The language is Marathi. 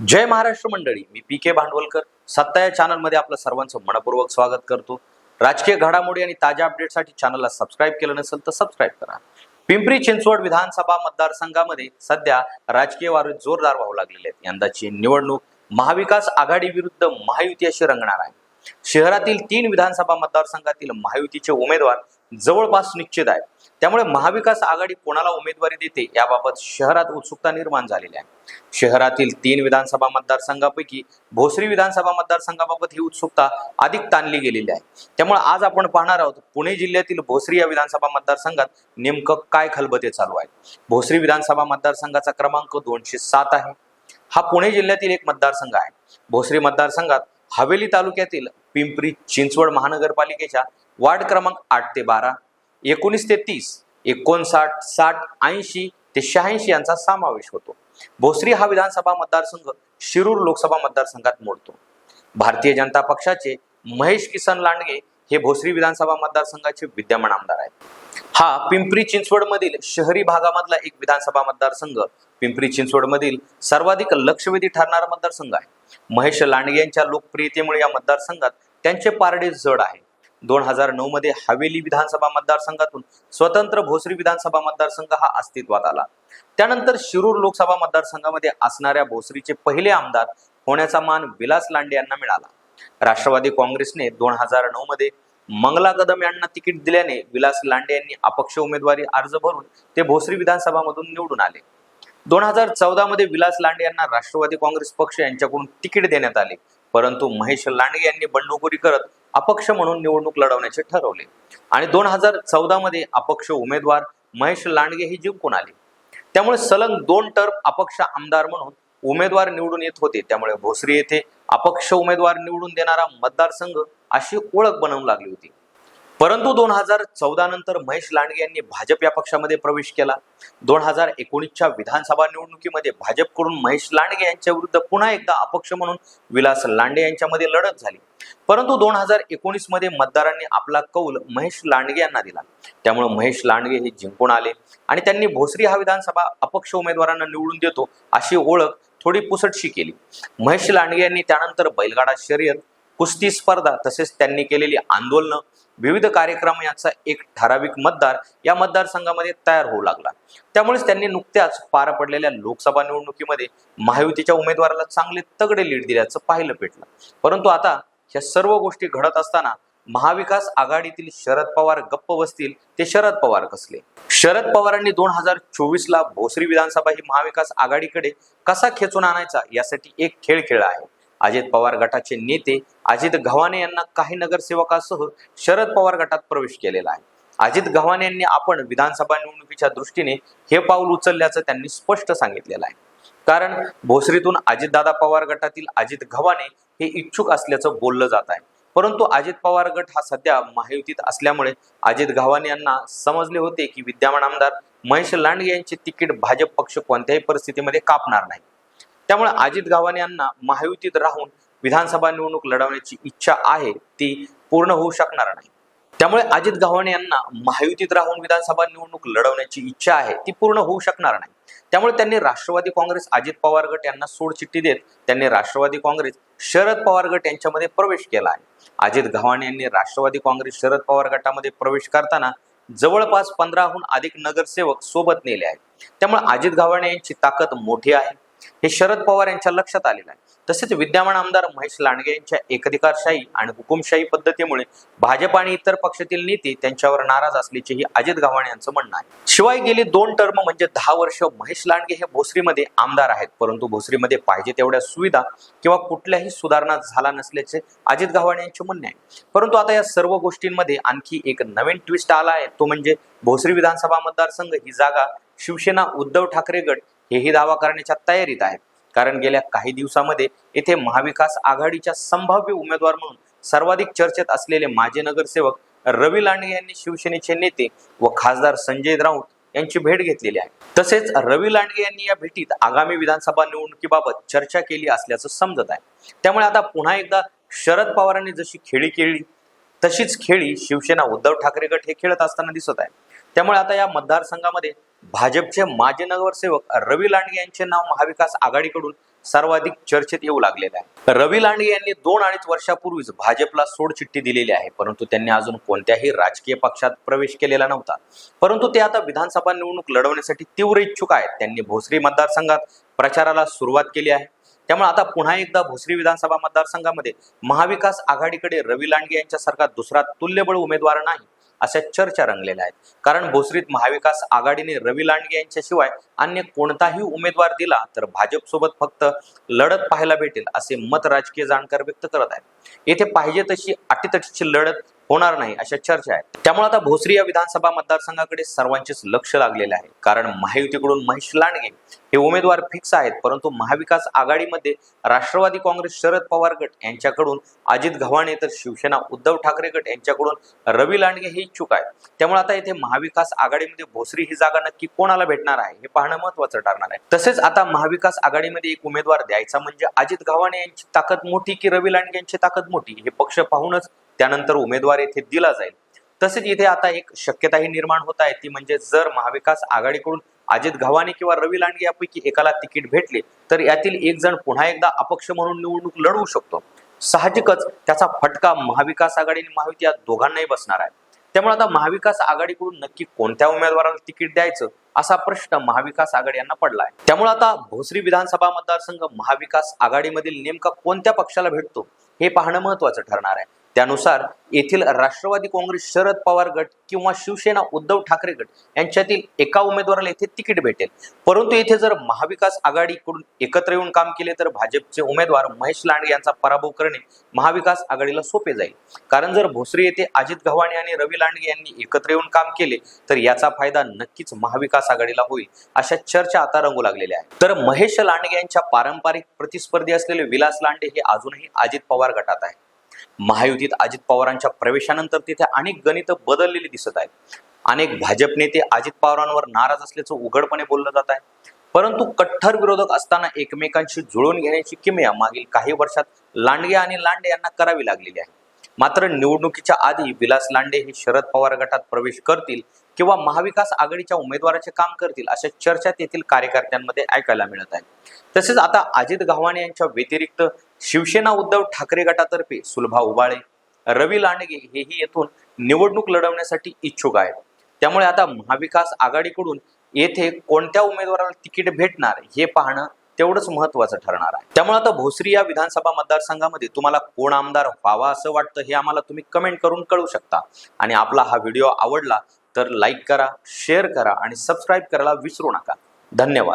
जय महाराष्ट्र मंडळी मी पी के भांडवलकर. सत्ता या चॅनलमध्ये आपलं सर्वांचं मनपूर्वक स्वागत करतो. राजकीय घडामोडी आणि ताज्या अपडेटसाठी चॅनलला सबस्क्राईब केलं नसेल तर सबस्क्राईब करा. पिंपरी चिंचवड विधानसभा मतदारसंघामध्ये सध्या राजकीय वारे जोरदार वाहू लागलेले आहेत. यंदाची निवडणूक महाविकास आघाडी विरुद्ध महायुती अशी रंगणार आहे. शहरातील तीन विधानसभा मतदारसंघातील महायुतीचे उमेदवार जवळपास निश्चित आहे. त्यामुळे महाविकास आघाडी कोणाला उमेदवारी देते याबाबत शहरात उत्सुकता निर्माण झालेली आहे. शहरातील तीन विधानसभा मतदारसंघापैकी भोसरी विधानसभा मतदारसंघाबाबत ही उत्सुकता अधिक ताणली गेलेली आहे. त्यामुळे आज आपण पाहणार आहोत पुणे जिल्ह्यातील भोसरी या विधानसभा मतदारसंघात नेमकं काय खलबते चालू आहे भोसरी विधानसभा मतदारसंघाचा क्रमांक दोनशे सात आहे. हा पुणे जिल्ह्यातील एक मतदारसंघ आहे. भोसरी मतदारसंघात हवेली तालुक्यातील पिंपरी चिंचवड महानगरपालिकेच्या वार्ड क्रमांक आठ ते बारा एकोणीस ते तीस एकोणसाठ साठ ऐंशी ते शहाऐंशी यांचा समावेश होतो. भोसरी हा विधानसभा मतदारसंघ शिरूर लोकसभा मतदारसंघात मोडतो. भारतीय जनता पक्षाचे महेश किसन लांडगे हे भोसरी विधानसभा मतदारसंघाचे विद्यमान आमदार आहेत. हा पिंपरी चिंचवडमधील शहरी भागामधला एक विधानसभा मतदारसंघ पिंपरी चिंचवडमधील सर्वाधिक लक्षवेधी ठरणारा मतदारसंघ आहे. महेश लांडगे यांच्या लोकप्रियतेमुळे या मतदारसंघात त्यांचे पारडे जड आहे दोन हजार नऊ मध्ये हवेली विधानसभा मतदारसंघातून स्वतंत्र भोसरी विधानसभा मतदारसंघ हा अस्तित्वात आला. त्यानंतर शिरूर लोकसभा मतदारसंघामध्ये असणाऱ्या भोसरीचे पहिले आमदार होण्याचा मान विलास लांडे यांना मिळाला. राष्ट्रवादी काँग्रेसने दोन हजार नऊ मध्ये मंगला कदम यांना तिकीट दिल्याने विलास लांडे यांनी अपक्ष उमेदवारी अर्ज भरून ते भोसरी विधानसभा मधून निवडून आले. दोन हजार चौदा मध्ये विलास लांडे यांना राष्ट्रवादी काँग्रेस पक्ष यांच्याकडून तिकीट देण्यात आले. परंतु महेश लांडगे यांनी बंडखोरी करत अपक्ष म्हणून निवडणूक लढवण्याचे ठरवले. आणि दोन हजार चौदा मध्ये अपक्ष उमेदवार महेश लांडगे हे जिंकून आले. त्यामुळे सलग दोन टर्म अपक्ष आमदार म्हणून उमेदवार निवडून येत होते. त्यामुळे भोसरी येथे अपक्ष उमेदवार निवडून देणारा मतदारसंघ अशी ओळख बनवू लागली होती. परंतु दोन हजार चौदा नंतर महेश लांडगे यांनी भाजप या पक्षामध्ये प्रवेश केला. दोन हजार एकोणीसच्या विधानसभा निवडणुकीमध्ये भाजपकडून महेश लांडगे यांच्या विरुद्ध पुन्हा एकदा अपक्ष म्हणून विलास लांडे यांच्यामध्ये लढत झाली. परंतु दोन हजार एकोणीसमध्ये मतदारांनी आपला कौल महेश लांडगे यांना दिला. त्यामुळे महेश लांडगे हे जिंकून आले आणि त्यांनी भोसरी हा विधानसभा अपक्ष उमेदवारांना निवडून देतो अशी ओळख थोडी पुसटशी केली. महेश लांडगे यांनी त्यानंतर बैलगाडा शर्यत कुस्ती स्पर्धा तसेच त्यांनी केलेली आंदोलनं विविध कार्यक्रम यांचा एक ठराविक मतदार या मतदारसंघामध्ये तयार होऊ लागला. त्यामुळेच त्यांनी नुकत्याच पार पडलेल्या लोकसभा निवडणुकीमध्ये महायुतीच्या उमेदवाराला चांगले तगडे लीड दिल्याचं पाहिलं पेटलं परंतु आता ह्या सर्व गोष्टी घडत असताना महाविकास आघाडीतील शरद पवार गप्प बसतील ते शरद पवार कसले? शरद पवारांनी दोन हजार चोवीस ला भोसरी विधानसभा ही महाविकास आघाडीकडे कसा खेचून आणायचा यासाठी एक खेळ खेळला आहे. अजित पवार गटाचे नेते अजित गव्हाणे यांना काही नगरसेवकासह शरद पवार गटात प्रवेश केलेला आहे. अजित गव्हाणे यांनी आपण विधानसभा निवडणुकीच्या दृष्टीने हे पाऊल उचलल्याचं त्यांनी स्पष्ट सांगितलेलं आहे. कारण भोसरीतून अजितदादा पवार गटातील अजित गव्हाणे हे इच्छुक असल्याचं बोललं जात आहे. परंतु अजित पवार गट हा सध्या महायुतीत असल्यामुळे अजित गव्हाणे यांना समजले होते की विद्यमान आमदार महेश लांडगे यांचे तिकीट भाजप पक्ष कोणत्याही परिस्थितीमध्ये कापणार नाही. त्यामुळे अजित गव्हाणे यांना महायुतीत राहून विधानसभा निवडणूक लढवण्याची इच्छा आहे ती पूर्ण होऊ शकणार नाही. त्यामुळे अजित गव्हाणे यांना महायुतीत राहून विधानसभा निवडणूक लढवण्याची इच्छा आहे ती पूर्ण होऊ शकणार नाही. त्यामुळे त्यांनी राष्ट्रवादी काँग्रेस अजित पवार गट यांना सोडचिठ्ठी देत त्यांनी राष्ट्रवादी काँग्रेस शरद पवार गट यांच्यामध्ये प्रवेश केला आहे. अजित गव्हाणे यांनी राष्ट्रवादी काँग्रेस शरद पवार गटामध्ये प्रवेश करताना जवळपास पंधराहून अधिक नगरसेवक सोबत नेले आहेत. त्यामुळे अजित गव्हाणे यांची ताकद मोठी आहे. हे शरद पवार यांच्या लक्षात आलेलं आहे. तसेच विद्यमान आमदार महेश लांडगे यांच्या एकाधिकारशाही आणि हुकुमशाही पद्धतीमुळे भाजप आणि इतर पक्षातील नेते त्यांच्यावर नाराज असल्याचेही अजित गव्हाण यांचं म्हणणं आहे. शिवाय गेली दोन टर्म म्हणजे दहा वर्ष महेश लांडगे हे भोसरीमध्ये आमदार आहेत. परंतु भोसरीमध्ये पाहिजे तेवढ्या सुविधा किंवा कुठल्याही सुधारणा झाला नसल्याचे अजित गव्हाण यांचे म्हणणे आहे. परंतु आता या सर्व गोष्टींमध्ये आणखी एक नवीन ट्विस्ट आला आहे. तो म्हणजे भोसरी विधानसभा मतदारसंघ ही जागा शिवसेना उद्धव ठाकरे गट हेही दावा करण्याच्या तयारीत आहेत. कारण गेल्या काही दिवसामध्ये येथे महाविकास आघाडीच्या संभाव्य उमेदवार म्हणून सर्वाधिक चर्चेत असलेले माजी नगरसेवक रवी लांडगे यांनी शिवसेनेचे नेते व खासदार संजय राऊत यांची भेट घेतलेली आहे. तसेच रवी लांडगे यांनी या भेटीत आगामी विधानसभा निवडणुकीबाबत चर्चा केली असल्याचं समजत आहे. त्यामुळे आता पुन्हा एकदा शरद पवारांनी जशी खेळी केली तशीच खेळी शिवसेना उद्धव ठाकरे गट हे खेळत असताना दिसत आहे. त्यामुळे आता या मतदारसंघामध्ये भाजपचे माजी नगरसेवक रवी लांडगे यांचे नाव महाविकास आघाडीकडून सर्वाधिक चर्चेत येऊ लागलेले आहे. रवी लांडगे यांनी दोन अडीच वर्षापूर्वीच भाजपला सोडचिठ्ठी दिलेली आहे. परंतु त्यांनी अजून कोणत्याही राजकीय पक्षात प्रवेश केलेला नव्हता. परंतु ते आता विधानसभा निवडणूक लढवण्यासाठी तीव्र इच्छुक आहेत. त्यांनी भोसरी मतदारसंघात प्रचाराला सुरुवात केली आहे. त्यामुळे आता पुन्हा एकदा भोसरी विधानसभा मतदारसंघामध्ये महाविकास आघाडीकडे रवी लांडगे यांच्यासारखा दुसरा तुल्यबळ उमेदवार नाही. अशा चर्चा रंगलेल्या आहेत. कारण भोसरीत महाविकास आघाडीने रवी लांडगे यांच्याशिवाय अन्य कोणताही उमेदवार दिला तर भाजपसोबत फक्त लढत पाहायला भेटेल असे मत राजकीय जाणकार व्यक्त करत आहेत. येथे पाहिजे तशी अटीतटीची लढत होणार नाही अशा चर्चा आहेत. त्यामुळे आता भोसरी या विधानसभा मतदारसंघाकडे सर्वांचेच लक्ष लागलेले आहे. कारण महायुतीकडून महेश लांडगे हे उमेदवार फिक्स आहेत परंतु महाविकास आघाडीमध्ये राष्ट्रवादी काँग्रेस शरद पवार गट यांच्याकडून अजित गव्हाणे तर शिवसेना उद्धव ठाकरे गट यांच्याकडून रवी लांडगे हे इच्छुक आहेत. त्यामुळे आता येथे महाविकास आघाडीमध्ये भोसरी ही जागा नक्की कोणाला भेटणार आहे हे पाहणं महत्वाचं ठरणार आहे. तसेच आता महाविकास आघाडीमध्ये एक उमेदवार द्यायचा म्हणजे अजित गव्हाणे यांची ताकद मोठी की रवी लांडगे यांची ताकद मोठी हे पक्ष पाहूनच त्यानंतर उमेदवार येथे दिला जाईल. तसेच इथे आता एक शक्यताही निर्माण होत आहे ती म्हणजे जर महाविकास आघाडीकडून अजित घवानी किंवा रवी लांडगे यापैकी एकाला तिकीट भेटले तर यातील एक जण पुन्हा एकदा अपक्ष म्हणून निवडणूक लढवू शकतो. साहजिकच त्याचा फटका महाविकास आघाडी आणि महायुती या दोघांनाही बसणार आहे. त्यामुळे आता महाविकास आघाडीकडून नक्की कोणत्या उमेदवाराला तिकीट द्यायचं असा प्रश्न महाविकास आघाडी यांना पडला आहे त्यामुळे आता भोसरी विधानसभा मतदारसंघ महाविकास आघाडीमधील नेमका कोणत्या पक्षाला भेटतो हे पाहणं महत्वाचं ठरणार आहे. त्यानुसार येथील राष्ट्रवादी काँग्रेस शरद पवार गट किंवा शिवसेना उद्धव ठाकरे गट यांच्यातील एका उमेदवाराला येथे तिकीट भेटेल. परंतु येथे जर महाविकास आघाडीकडून एकत्र येऊन काम केले तर भाजपचे उमेदवार महेश लांडगे यांचा पराभव करणे महाविकास आघाडीला सोपे जाईल. कारण जर भोसरी येथे अजित गव्हाणे आणि रवी लांडगे यांनी एकत्र येऊन काम केले तर याचा फायदा नक्कीच महाविकास आघाडीला होईल अशा चर्चा आता रंगू लागलेल्या आहेत. तर महेश लांडगे यांच्या पारंपरिक प्रतिस्पर्धी असलेले विलास लांडे हे अजूनही अजित पवार गटात आहे महायुतीत अजित पवारांच्या प्रवेशानंतर तिथे अनेक गणित बदललेली दिसत आहेत. अनेक भाजप नेते अजित पवारांवर नाराज असल्याचं उघडपणे बोललं जात आहे. परंतु कट्टर विरोधक असताना एकमेकांशी जुळवून घेण्याची किमया मागील काही वर्षात लांडगे आणि लांडे यांना करावी लागलेली आहे. मात्र निवडणुकीच्या आधी विलास लांडे हे शरद पवार गटात प्रवेश करतील किंवा महाविकास आघाडीच्या उमेदवाराचे काम करतील अशा चर्चा तेथील कार्यकर्त्यांमध्ये ऐकायला मिळत आहे. तसेच आता अजित गव्हाणे यांच्या व्यतिरिक्त शिवसेना उद्धव ठाकरे गटातर्फे सुलभा उबाळे रवी लांडगे हेही येथून निवडणूक लढवण्यासाठी इच्छुक आहेत. त्यामुळे आता महाविकास आघाडीकडून येथे कोणत्या उमेदवाराला तिकीट भेटणार हे पाहणं तेवढंच महत्वाचं ठरणार आहे. त्यामुळे आता भोसरी या विधानसभा मतदारसंघामध्ये तुम्हाला कोण आमदार व्हावा असं वाटतं हे आम्हाला तुम्ही कमेंट करून कळू शकता. आणि आपला हा व्हिडिओ आवडला तर लाईक करा शेअर करा आणि सबस्क्राईब करायला विसरू नका. धन्यवाद.